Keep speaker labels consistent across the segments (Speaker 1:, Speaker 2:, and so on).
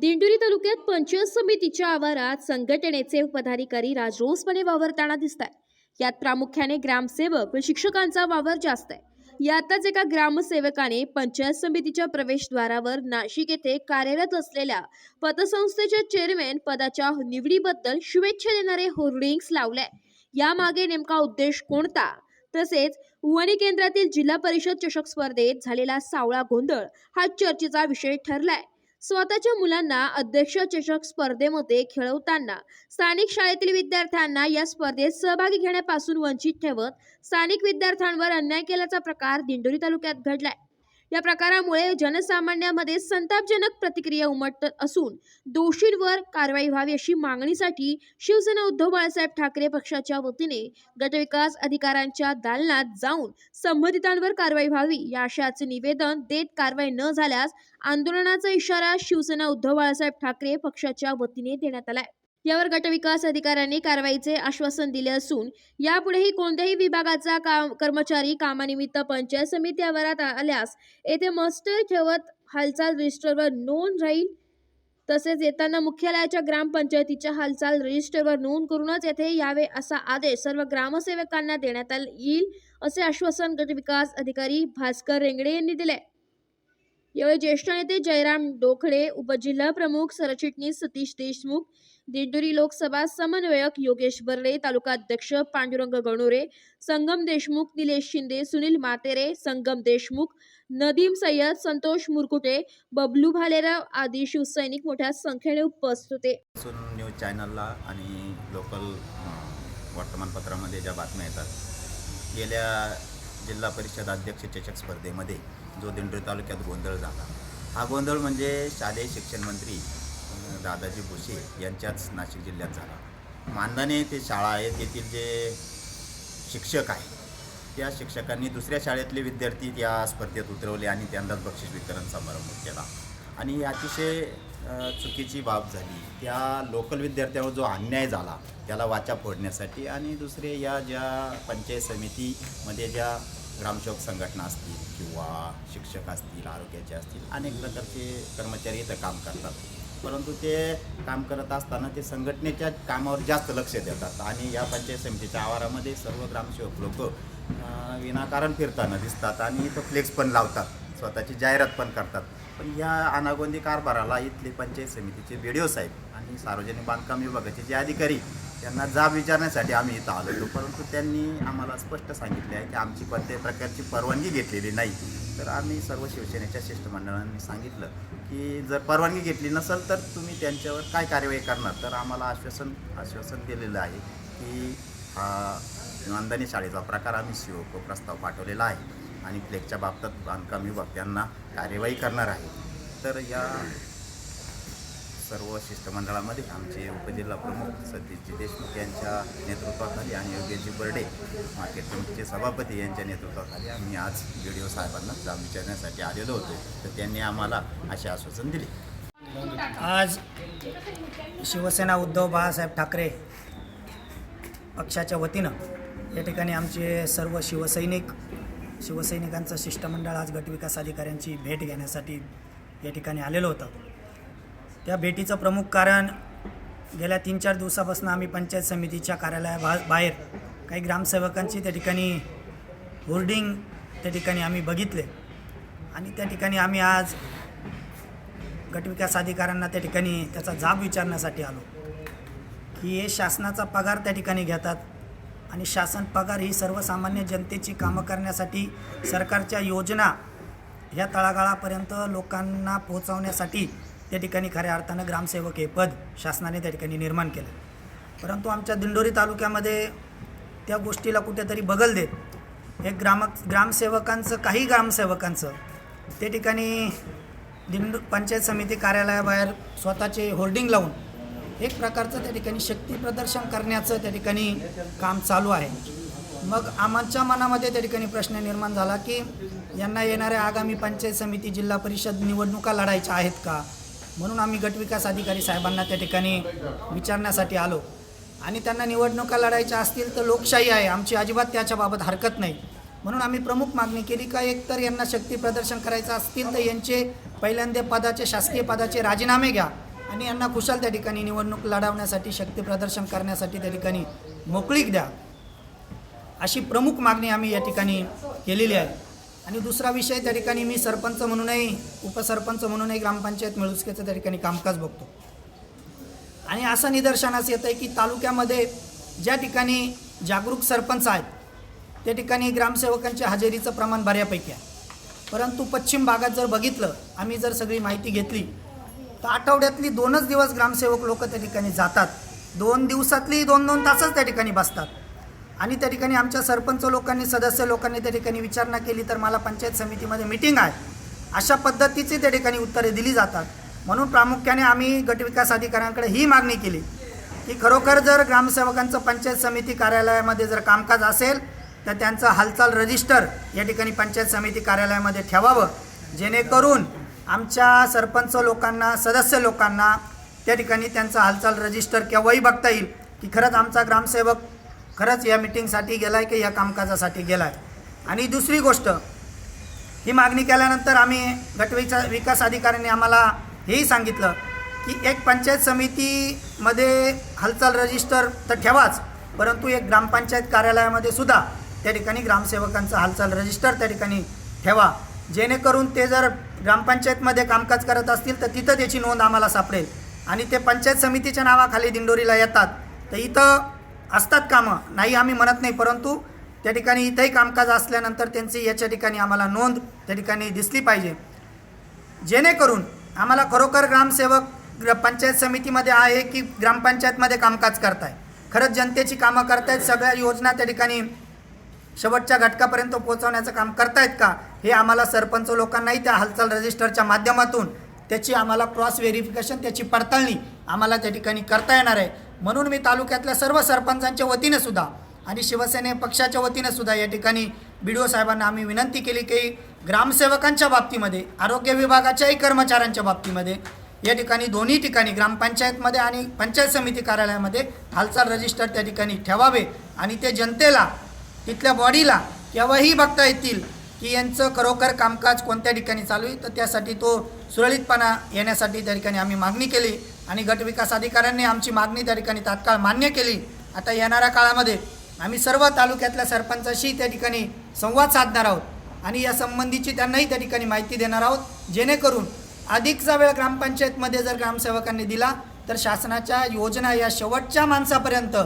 Speaker 1: दिंडोरी तालुक्यात पंचायत समितीच्या आवारात संघटनेचे पदाधिकारी राजरोसपणे वावरताना दिसत आहे यात प्रामुख्याने ग्रामसेवक व शिक्षकांचा वावर जास्त आहे. यातच एका ग्रामसेवकाने पंचायत समितीच्या प्रवेशद्वारावर नाशिक येथे कार्यरत असलेल्या पतसंस्थेच्या चेअरमॅन पदाच्या निवडीबद्दल शुभेच्छा देणारे होर्डिंग्स लावले यामागे नेमका उद्देश कोणता? तसेच वणी केंद्रातील जिल्हा परिषद चषक स्पर्धेत झालेला सावळा गोंधळ हा चर्चेचा विषय ठरलाय. स्वतःच्या मुलांना अध्यक्ष चषक स्पर्धेमध्ये खेळवताना स्थानिक शाळेतील विद्यार्थ्यांना या स्पर्धेत सहभागी घेण्यापासून वंचित ठेवत स्थानिक विद्यार्थ्यांवर अन्याय केल्याचा प्रकार दिंडोरी तालुक्यात घडलाय. या प्रकारामुळे जनसामान्यामध्ये संतापजनक प्रतिक्रिया उमटत असून दोषींवर कारवाई व्हावी अशी मागणीसाठी शिवसेना उद्धव बाळासाहेब ठाकरे पक्षाच्या वतीने गटविकास अधिकाऱ्यांच्या दालनात जाऊन संबंधितांवर कारवाई व्हावी या आशयाचे निवेदन देत कारवाई न झाल्यास आंदोलनाचा इशारा शिवसेना उद्धव बाळासाहेब ठाकरे पक्षाच्या वतीने देण्यात आलाय. यावर गटविकास अधिकाऱ्यांनी कारवाईचे आश्वासन दिले असून यापुढेही कोणत्याही विभागाचा काम कर्मचारी कामानिमित्त पंचायत समिती आवारात आल्यास येथे मस्टर ठेवत हालचाल रजिस्टरवर नोंद राहील. तसेच येताना मुख्यालयाच्या ग्रामपंचायतीच्या हालचाल रजिस्टरवर नोंद करूनच येथे यावे असा आदेश सर्व ग्रामसेवकांना देण्यात येईल असे आश्वासन गटविकास अधिकारी भास्कर रेंगडे यांनी दिले. यावेळी ज्येष्ठ नेते जयराम डोखळे उपजिल्हा प्रमुख सरचिटणीस सतीश देशमुख दिंडोरी लोकसभा समन्वयक योगेश बर्डे तालुका अध्यक्ष पांडुरंग गणोरे संगम देशमुख निलेश शिंदे सुनील मातेरे संगम देशमुख नदीम सय्यद संतोष मुरकुटे बबलू भालेराव आदी शिवसैनिक मोठ्या संख्येने उपस्थित होते.
Speaker 2: न्यूज चॅनलला आणि लोकल वर्तमानपत्रामध्ये ज्या बातम्या येतात गेल्या जिल्हा परिषद अध्यक्ष चषक स्पर्धेमध्ये जो दिंडोरी तालुक्यात गोंधळ झाला हा गोंधळ म्हणजे शालेय शिक्षण मंत्री दादाजी भुसे यांच्याच नाशिक जिल्ह्यात झाला. मानधने ते शाळा आहे तेथील जे शिक्षक आहे त्या शिक्षकांनी दुसऱ्या शाळेतले विद्यार्थी त्या स्पर्धेत उतरवले आणि त्यांनाच बक्षीस वितरण समारंभ केला. आणि ही अतिशय चुकीची बाब झाली. त्या लोकल विद्यार्थ्यावर जो अन्याय झाला त्याला वाचा फोडण्यासाठी आणि दुसरे या ज्या पंचायत समितीमध्ये ज्या ग्रामसेवक संघटना असतील किंवा शिक्षक असतील आरोग्याचे असतील अनेक प्रकारचे कर्मचारी इथं काम करतात. परंतु ते काम करत असताना ते संघटनेच्या कामावर जास्त लक्ष देतात. आणि या पंचायत समितीच्या आवारामध्ये सर्व ग्रामसेवक लोक विनाकारण फिरताना दिसतात आणि इथं फ्लेक्स पण लावतात स्वतःची जाहिरात पण करतात. पण या अनागोंदी कारभाराला इथले पंचायत समितीचे व्हिडिओ साहेब आणि सार्वजनिक बांधकाम विभागाचे जे अधिकारी त्यांना जाब विचारण्यासाठी आम्ही इथं आलो होतो. परंतु त्यांनी आम्हाला स्पष्ट सांगितले आहे की आमची कोणत्याही प्रकारची परवानगी घेतलेली नाही. तर आम्ही सर्व शिवसेनेच्या शिष्टमंडळांनी सांगितलं की जर परवानगी घेतली नसेल तर तुम्ही त्यांच्यावर काय कार्यवाही करणार? तर आम्हाला आश्वासन आश्वासन दिलेलं आहे की हा नंदनी शाळेचा प्रकार आम्ही शिव प्रस्ताव पाठवलेला आहे आणि फ्लेकच्या बाबतीत बांधकाम विभाग त्यांना कार्यवाही करणार आहे. तर या सर्व शिष्टमंडळामध्ये आमचे उपजिल्हा प्रमुख सतीशजी देशमुख यांच्या नेतृत्वाखाली आणि योगेशजी बर्डे मार्केट कमिटीचे सभापती यांच्या नेतृत्वाखाली आम्ही आज बी डी ओ साहेबांना जाब विचारण्यासाठी आलेलो होतो. तर त्यांनी आम्हाला असे आश्वासन दिले.
Speaker 3: आज शिवसेना उद्धव बाळासाहेब ठाकरे पक्षाच्या वतीनं या ठिकाणी आमचे सर्व शिवसैनिक शिवसैनिकांचं शिष्टमंडळ आज गटविकास अधिकाऱ्यांची भेट घेण्यासाठी या ठिकाणी आलेलं होतं. त्या भेटीचं प्रमुख कारण गेल्या तीन चार दिवसापासून आम्ही पंचायत समितीच्या कार्यालया बा बाहेर काही ग्रामसेवकांची त्या ठिकाणी होर्डिंग त्या ठिकाणी आम्ही बघितले. आणि त्या ठिकाणी आम्ही आज गटविकास अधिकाऱ्यांना त्या ठिकाणी त्याचा जाब विचारण्यासाठी आलो की हे शासनाचा पगार त्या ठिकाणी घेतात आणि शासन पगार ही सर्वसामान्य जनतेची कामं करण्यासाठी सरकारच्या योजना ह्या तळागाळापर्यंत लोकांना पोहोचवण्यासाठी त्या ठिकाणी खऱ्या अर्थानं ग्रामसेवक हे पद शासनाने त्या ठिकाणी निर्माण केलं. परंतु आमच्या दिंडोरी तालुक्यामध्ये त्या गोष्टीला कुठेतरी बगल देत हे ग्राम ग्रामसेवकांचं काही ग्रामसेवकांचं त्या ठिकाणी दिंडो पंचायत समिती कार्यालयाबाहेर स्वतःचे होर्डिंग लावून एक प्रकारचं त्या ठिकाणी शक्ती प्रदर्शन करण्याचं त्या ठिकाणी काम चालू आहे. मग आमच्या मनामध्ये त्या ठिकाणी प्रश्न निर्माण झाला की यांना येणाऱ्या आगामी पंचायत समिती जिल्हा परिषद निवडणुका लढायच्या आहेत का? म्हणून आम्ही गटविकास अधिकारी साहेबांना त्या ठिकाणी विचारण्यासाठी आलो. आणि त्यांना निवडणुका लढायच्या असतील तर लोकशाही आहे. आमची अजिबात त्याच्याबाबत हरकत नाही. म्हणून आम्ही प्रमुख मागणी केली का एकतर यांना शक्ती प्रदर्शन करायचं असतील तर यांचे पहिल्यांदा पदाचे शासकीय पदाचे राजीनामे घ्या आणि यांना खुशाल त्या ठिकाणी निवडणूक लढवण्यासाठी शक्ती प्रदर्शन करण्यासाठी त्या ठिकाणी मोकळीक द्या. अशी प्रमुख मागणी आम्ही या ठिकाणी केलेली आहे. आणि दुसरा विषय त्या ठिकाणी मी सरपंच म्हणूनही उपसरपंच म्हणूनही ग्रामपंचायत मिळुसकेचं त्या ठिकाणी कामकाज बघतो. आणि असं निदर्शनास येतं आहे की तालुक्यामध्ये ज्या ठिकाणी जागरूक सरपंच आहेत त्या ठिकाणी ग्रामसेवकांच्या हजेरीचं प्रमाण बऱ्यापैकी आहे. परंतु पश्चिम भागात जर बघितलं आम्ही जर सगळी माहिती घेतली तर आठवड्यातली दोनच दिवस ग्रामसेवक लोक त्या ठिकाणी जातात. दोन दिवसातली दोन दोन तासच त्या ठिकाणी बसतात. आणि त्या ठिकाणी आमच्या सरपंच लोकांनी सदस्य लोकांनी त्या ठिकाणी विचारणा केली तर मला पंचायत समितीमध्ये मिटिंग आहे. अशा पद्धतीची त्या ठिकाणी उत्तरे दिली जातात. म्हणून प्रामुख्याने आम्ही गटविकास अधिकाऱ्यांकडे ही मागणी केली की खरोखर जर ग्रामसेवकांचं पंचायत समिती कार्यालयामध्ये जर कामकाज असेल तर त्यांचं हालचाल रजिस्टर या ठिकाणी पंचायत समिती कार्यालयामध्ये ठेवावं. जेणेकरून आमच्या सरपंच लोकांना सदस्य लोकांना त्या ठिकाणी त्यांचं हालचाल रजिस्टर केव्हाही बघता येईल की खरंच आमचा ग्रामसेवक खरंच या मिटिंगसाठी गेला आहे की या कामकाजासाठी गेला आहे आणि दुसरी गोष्ट ही मागणी केल्यानंतर आम्ही गटविचा विकास अधिकाऱ्यांनी आम्हाला हेही सांगितलं की एक पंचायत समितीमध्ये हालचाल रजिस्टर तर ठेवाच परंतु एक ग्रामपंचायत कार्यालयामध्ये सुद्धा त्या ठिकाणी ग्रामसेवकांचं हालचाल रजिस्टर त्या ठिकाणी ठेवा. जेणेकरून ते जर ग्रामपंचायतमध्ये कामकाज करत असतील तर तिथं त्याची नोंद आम्हाला सापडेल. आणि ते पंचायत समितीच्या नावाखाली दिंडोरीला येतात. तर इथं असतात कामं. नाही आम्ही म्हणत नाही परंतु त्या ठिकाणी इथंही कामकाज असल्यानंतर त्यांची याच्या ठिकाणी आम्हाला नोंद त्या ठिकाणी दिसली पाहिजे. जेणेकरून आम्हाला खरोखर ग्रामसेवक ग्र पंचायत समितीमध्ये आहे की ग्रामपंचायतमध्ये कामकाज करताय. खरंच जनतेची कामं करतायत सगळ्या योजना त्या ठिकाणी शेवटच्या घटकापर्यंत पोहोचवण्याचं काम करतायत का हे आम्हाला सरपंच लोकांनाही त्या हालचाल रजिस्टरच्या माध्यमातून त्याची आम्हाला क्रॉस व्हेरिफिकेशन त्याची पडताळणी आम्हाला त्या ठिकाणी करता येणार आहे. म्हणून मी तालुक्यातल्या सर्व सरपंचांच्या वतीनं सुद्धा आणि शिवसेने पक्षाच्या वतीनं सुद्धा या ठिकाणी बी डी ओ साहेबांना आम्ही विनंती केली की ग्रामसेवकांच्या बाबतीमध्ये आरोग्य विभागाच्याही कर्मचाऱ्यांच्या बाबतीमध्ये या ठिकाणी दोन्ही ठिकाणी ग्रामपंचायतमध्ये आणि पंचायत समिती कार्यालयामध्ये हालचाल रजिस्टर त्या ठिकाणी ठेवावे आणि ते जनतेला तिथल्या बॉडीला केव्हाही बघता येतील की यांचं खरोखर कामकाज कोणत्या ठिकाणी चालू आहे तर त्यासाठी तो सुरळीतपणा येण्यासाठी त्या ठिकाणी आम्ही मागणी केली. आणि गटविकास अधिकाऱ्यांनी आमची मागणी त्या ठिकाणी तात्काळ मान्य केली. आता येणाऱ्या काळामध्ये आम्ही सर्व तालुक्यातल्या सरपंचाशी त्या ठिकाणी संवाद साधणार आहोत आणि या संबंधीची त्यांनाही त्या ठिकाणी माहिती देणार आहोत. जेणेकरून अधिकचा वेळ ग्रामपंचायतमध्ये जर ग्रामसेवकांनी दिला तर शासनाच्या योजना या शेवटच्या माणसापर्यंत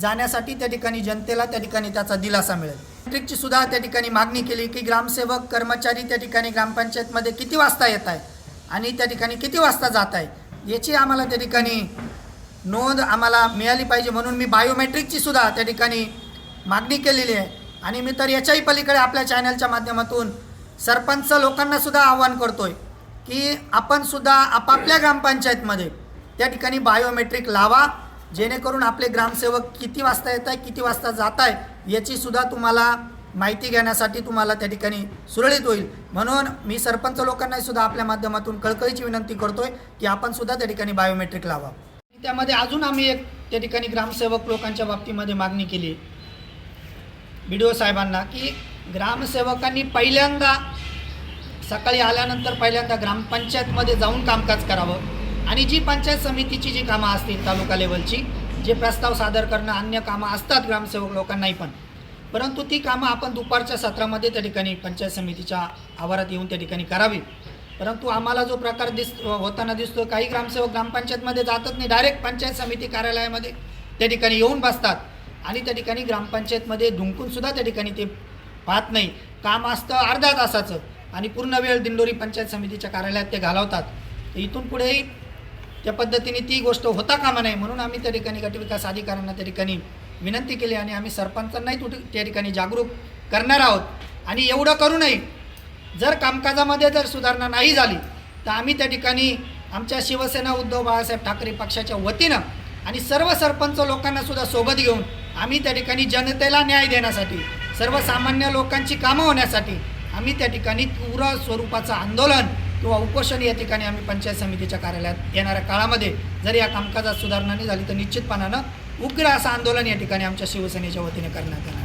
Speaker 3: जाण्यासाठी त्या ठिकाणी जनतेला त्या ठिकाणी त्याचा दिलासा मिळेल. इलेक्ट्रिकची सुद्धा त्या ठिकाणी मागणी केली की ग्रामसेवक कर्मचारी त्या ठिकाणी ग्रामपंचायतमध्ये किती वाजता येत आहे आणि त्या ठिकाणी किती वाजता जात आहे. याची आम्हाला त्या ठिकाणी नोंद आम्हाला मिळाली पाहिजे म्हणून मी बायोमेट्रिकची सुद्धा त्या ठिकाणी मागणी केलेली आहे. आणि मी तर याच्याही पलीकडे आपल्या चॅनलच्या माध्यमातून सरपंच लोकांनासुद्धा आव्हान करतो आहे की आपणसुद्धा आपापल्या ग्रामपंचायतमध्ये त्या ठिकाणी बायोमेट्रिक लावा जेणेकरून आपले ग्रामसेवक किती वाजता येत आहे किती वाजता जात आहे याचीसुद्धा तुम्हाला माहिती घेण्यासाठी तुम्हाला त्या ठिकाणी सुरळीत होईल. म्हणून मी सरपंच लोकांनाही सुद्धा आपल्या माध्यमातून कळकळीची विनंती करतोय की आपण सुद्धा त्या ठिकाणी बायोमेट्रिक लावा. त्यामध्ये अजून आम्ही एक त्या ठिकाणी ग्रामसेवक लोकांच्या बाबतीमध्ये मागणी केली बी डी ओ साहेबांना की ग्रामसेवकांनी पहिल्यांदा सकाळी आल्यानंतर पहिल्यांदा ग्रामपंचायतमध्ये जाऊन कामकाज करावं. आणि जी पंचायत समितीची जी कामं असतील तालुका लेवलची जे प्रस्ताव सादर करणं अन्य कामं असतात ग्रामसेवक लोकांनाही पण. परंतु ती कामं आपण दुपारच्या सत्रामध्ये त्या ठिकाणी पंचायत समितीच्या आवारात येऊन त्या ठिकाणी करावी. परंतु आम्हाला जो प्रकार दिस होताना दिसतो काही ग्रामसेवक ग्रामपंचायतमध्ये जातच नाही. डायरेक्ट पंचायत समिती कार्यालयामध्ये त्या ठिकाणी येऊन बसतात. आणि त्या ठिकाणी ग्रामपंचायतमध्ये धुंकून सुद्धा त्या ठिकाणी ते पाहत नाही. काम असतं अर्ध्या तासाचं. आणि पूर्ण वेळ दिंडोरी पंचायत समितीच्या कार्यालयात ते घालवतात. तर इथून पुढेही त्या पद्धतीने ती गोष्ट होता कामा नाही म्हणून आम्ही त्या ठिकाणी गटविकास अधिकाऱ्यांना त्या ठिकाणी विनंती केली आणि आम्ही सरपंचांनाही तुट त्या ठिकाणी जागरूक करणार आहोत. आणि एवढं करूनही जर कामकाजामध्ये जर सुधारणा नाही झाली तर आम्ही त्या ठिकाणी आमच्या शिवसेना उद्धव बाळासाहेब ठाकरे पक्षाच्या वतीनं आणि सर्व सरपंच लोकांना सुद्धा सोबत घेऊन आम्ही त्या ठिकाणी जनतेला न्याय देण्यासाठी सर्वसामान्य लोकांची कामं होण्यासाठी आम्ही त्या ठिकाणी तीव्र स्वरूपाचं आंदोलन किंवा उपोषण या ठिकाणी आम्ही पंचायत समितीच्या कार्यालयात येणाऱ्या काळामध्ये जर या कामकाजात सुधारणा नाही झाली तर निश्चितपणानं उग्र असं आंदोलन या ठिकाणी आमच्या शिवसेनेच्या वतीने करण्यात येणार